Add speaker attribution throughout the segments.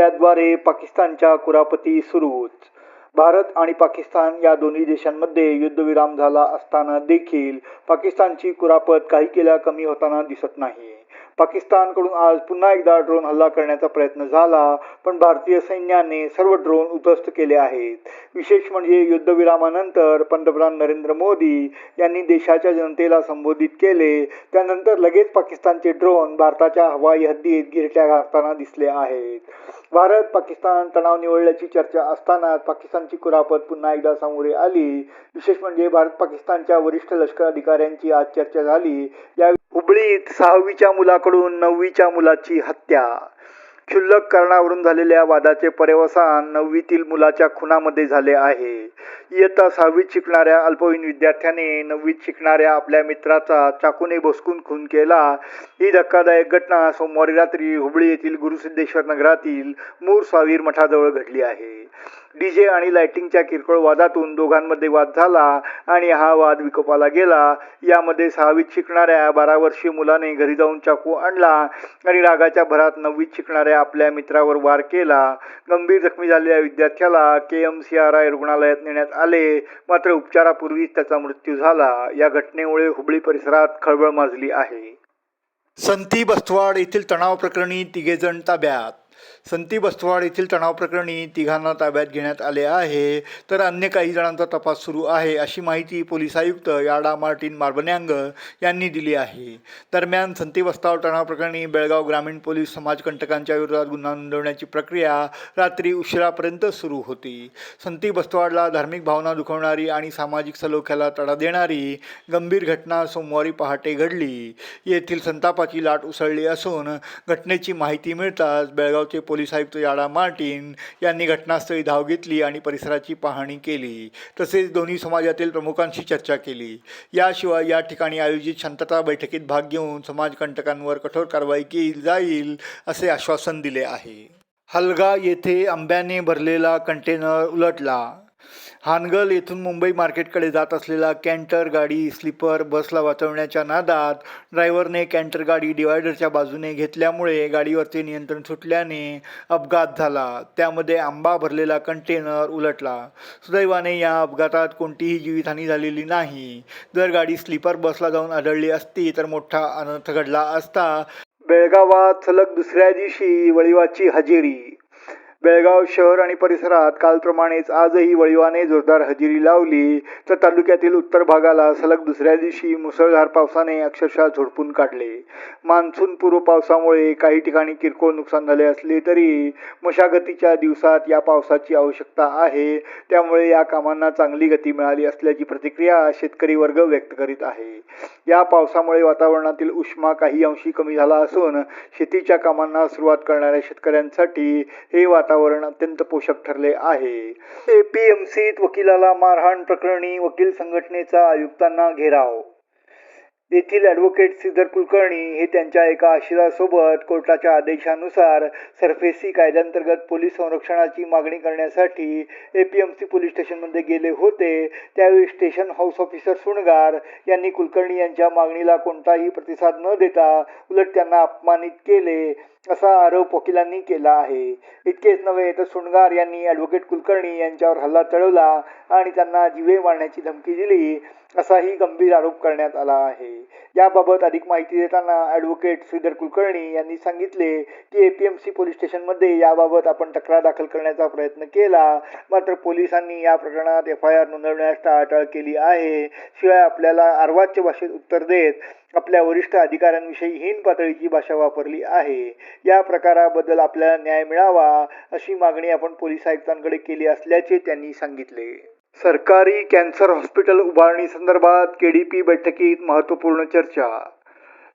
Speaker 1: हल्ल्याद्वारे पाकिस्तानच्या कुरापती सुरूच. भारत आणि पाकिस्तान या दोन्ही देशांमध्ये युद्धविराम झाला असताना देखील पाकिस्तानची कुरापत काही केल्या कमी होताना दिसत नाही. पाकिस्तानकडून आज पुन्हा एकदा ड्रोन हल्ला करण्याचा प्रयत्न झाला पण भारतीय सैन्याने सर्व ड्रोन उद्ध्वस्त केले आहेत. विशेष म्हणजे युद्धविरामानंतर पंतप्रधान नरेंद्र मोदी यांनी देशाच्या जनतेला संबोधित केले. त्यानंतर लगेच पाकिस्तानचे ड्रोन भारताच्या हवाई हद्दीत गिरट्या घालताना दिसले आहेत. भारत पाकिस्तान तणाव निवडल्याची चर्चा असताना पाकिस्तानची कुरापत पुन्हा एकदा समोर आली. विशेष म्हणजे भारत पाकिस्तानच्या वरिष्ठ लष्कर अधिकाऱ्यांची आज चर्चा झाली. या हुबळीत सहावीच्या मुलाकडून नववीच्या मुलाची हत्या. क्षुल्लक कारणावरून झालेल्या वादाचे पर्यवसान नववीतील मुलाच्या खुनामध्ये झाले आहे. इयत्ता सहावीत शिकणाऱ्या अल्पवयीन विद्यार्थ्याने नववीत शिकणाऱ्या आपल्या मित्राचा चाकूने भोसकून खून केला. ही धक्कादायक घटना सोमवारी रात्री हुबळी येथील गुरुसिद्धेश्वर नगरातील मूर सावीर मठाजवळ घडली आहे. डीजे आणि लाइटिंगच्या किरकोळ वादातून दोघांमध्ये वाद झाला आणि हा वाद विकोपाला गेला. यामध्ये सहावीत शिकणाऱ्या बारा वर्षीय मुलाने घरी जाऊन चाकू आणला आणि रागाच्या भरात नववीत शिकणाऱ्या आपल्या मित्रावर वार केला. गंभीर जखमी झालेल्या विद्यार्थ्याला K M C R I रुग्णालयात नेण्यात आले. मात्र उपचारापूर्वीच त्याचा मृत्यू झाला. या घटनेमुळे हुबळी परिसरात खळबळ माजली आहे. संती बस्तवाड येथील तणाव प्रकरणी तिघेजण ताब्यात. संती बस्तवाड येथील तणाव प्रकरणी तिघांना ताब्यात घेण्यात आले आहे. तर अन्य काही जणांचा तपास सुरू आहे अशी माहिती पोलीस आयुक्त याडा मार्टिन मार्बन्यांग यांनी दिली आहे. दरम्यान संती बस्तवाड तणाव प्रकरणी बेळगाव ग्रामीण पोलीस समाजकंटकांच्या विरोधात गुन्हा नोंदवण्याची प्रक्रिया रात्री उशिरापर्यंत सुरू होती. संती बस्तवाडला धार्मिक भावना दुखवणारी आणि सामाजिक सलोख्याला तडा देणारी गंभीर घटना सोमवारी पहाटे घडली. येथील संतापाची लाट उसळली असून घटनेची माहिती मिळताच बेळगाव बेळगावचे पोलीस आयुक्त याडा मार्टिन यांनी घटनास्थळी धाव घेतली आणि परिसराची पाहणी केली. तसेच दोन्ही समाजातील प्रमुखांशी चर्चा केली. याशिवाय या ठिकाणी आयोजित शांतता बैठकीत भाग घेऊन समाजकंटकांवर कठोर कारवाई केली जाईल असे आश्वासन दिले आहे. हलगा येथे आंब्याने भरलेला कंटेनर उलटला. हानगल येथून मुंबई मार्केटकडे जात असलेला कॅन्टर गाडी स्लीपर बसला वाचवण्याच्या नादात ड्रायव्हरने कॅन्टर गाडी डिवायडरच्या बाजूने घेतल्यामुळे गाडीवरचे नियंत्रण सुटल्याने अपघात झाला. त्यामध्ये आंबा भरलेला कंटेनर उलटला. सुदैवाने या अपघातात कोणतीही जीवितहानी झालेली नाही. जर गाडी स्लीपर बसला जाऊन आढळली असती तर मोठा अनर्थ घडला असता. बेळगावात सलग दुसऱ्या दिवशी वळिवाची हजेरी बेळगाव शहर आणि परिसरात कालप्रमाणेच आजही वळीवाने जोरदार हजेरी लावली. तर तालुक्यातील उत्तर भागाला सलग दुसऱ्या दिवशी मुसळधार पावसाने अक्षरशः झोडपून काढले. मान्सून पूर्व पावसामुळे काही ठिकाणी किरकोळ नुकसान झाले असले तरी मशागतीच्या दिवसात या पावसाची आवश्यकता आहे. त्यामुळे या कामांना चांगली गती मिळाली असल्याची प्रतिक्रिया शेतकरी वर्ग व्यक्त करीत आहे. या पावसामुळे वातावरणातील उष्मा काही अंशी कमी झाला असून शेतीच्या कामांना सुरुवात करणाऱ्या शेतकऱ्यांसाठी हे वातावरण वातावरण अत्यंत पोषक ठरले आहे. एपीएमसीत वकिलाला मारहाण प्रकरणी वकील संघटनेचा आयुक्तांना घेराव. येथील ॲडव्होकेट श्रीधर कुलकर्णी हे त्यांच्या एका आशिरासोबत कोर्टाच्या आदेशानुसार सरफेसी कायद्यांतर्गत पोलीस संरक्षणाची मागणी करण्यासाठी A P M C police स्टेशनमध्ये गेले होते. त्यावेळी स्टेशन हाऊस ऑफिसर सुणगार यांनी कुलकर्णी यांच्या मागणीला कोणताही प्रतिसाद न देता उलट त्यांना अपमानित केले. असा आरोप वकिलांनी केला आहे. इतकेच नव्हे तर सुणगार यांनी ॲडव्होकेट कुलकर्णी यांच्यावर हल्ला चढवला आणि त्यांना जीवे मारण्याची धमकी दिली असाही गंभीर आरोप करण्यात आला आहे. याबाबत अधिक माहिती देताना ॲडव्होकेट श्रीधर कुलकर्णी यांनी सांगितले की A P M C police स्टेशनमध्ये याबाबत आपण तक्रार दाखल करण्याचा प्रयत्न केला. मात्र पोलिसांनी या प्रकरणात एफ आय आर नोंदवण्यास टाळाटाळ केली आहे. शिवाय आपल्याला अर्वाच्य भाषेत उत्तर देत आपल्या वरिष्ठ अधिकाऱ्यांविषयी हीन पातळीची भाषा वापरली आहे. या प्रकाराबद्दल आपल्याला न्याय मिळावा अशी मागणी आपण पोलीस आयुक्तांकडे केली असल्याचे त्यांनी सांगितले. सरकारी कॅन्सर हॉस्पिटल उभारणी संदर्भात केडीपी बैठकीत महत्त्वपूर्ण चर्चा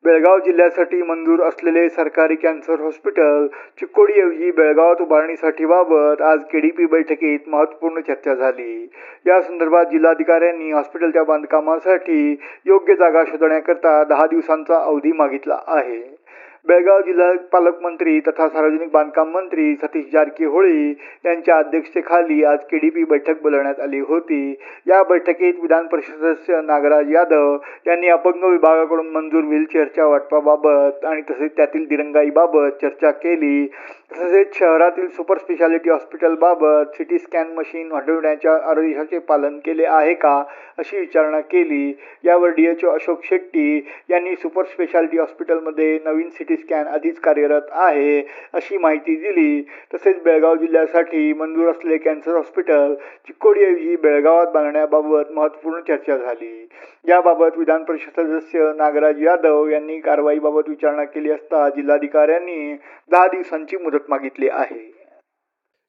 Speaker 1: बेळगाव जिल्ह्यासाठी मंजूर असलेले सरकारी कॅन्सर हॉस्पिटल चिक्कोडीऐवजी बेळगावात उभारणीसाठी बाबत आज केडीपी बैठकीत महत्त्वपूर्ण चर्चा झाली. या संदर्भात जिल्हाधिकाऱ्यांनी हॉस्पिटलच्या बांधकामासाठी योग्य जागा शोधण्याकरता दहा दिवसांचा अवधी मागितला आहे. बेळगाव जिल्हा पालकमंत्री तथा सार्वजनिक बांधकाम मंत्री सतीश जारकीहोळी यांच्या अध्यक्षतेखाली आज केडीपी बैठक बोलवण्यात आली होती. या बैठकीत विधान परिषद सदस्य नागराज यादव यांनी अपंग विभागाकडून मंजूर व्हीलचेअरच्या वाटपाबाबत आणि तसेच त्यातील दिरंगाईबाबत चर्चा केली. तसेच शहरातील सुपर स्पेशालिटी हॉस्पिटलबाबत सिटी स्कॅन मशीन हटविण्याच्या आदेशाचे पालन केले आहे का अशी विचारणा केली. यावर D H O Ashok Shetty यांनी सुपर स्पेशालिटी हॉस्पिटलमध्ये नवीन सिटी स्कॅन आधीच कार्यरत आहे अशी माहिती दिली. तसेच बेळगाव जिल्ह्यासाठी मंजूर असलेले कॅन्सर हॉस्पिटल चिक्कोडीऐवजी बेळगावात बांधण्याबाबत महत्त्वपूर्ण चर्चा झाली. याबाबत विधान परिषद सदस्य नागराज यादव यांनी कारवाईबाबत विचारणा केली असता जिल्हाधिकाऱ्यांनी दहा दिवसांची मुदत मागितली आहे.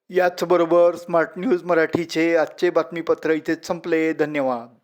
Speaker 1: याचबरोबर स्मार्ट न्यूज मराठीचे आजचे बातमीपत्र इथेच संपले. धन्यवाद.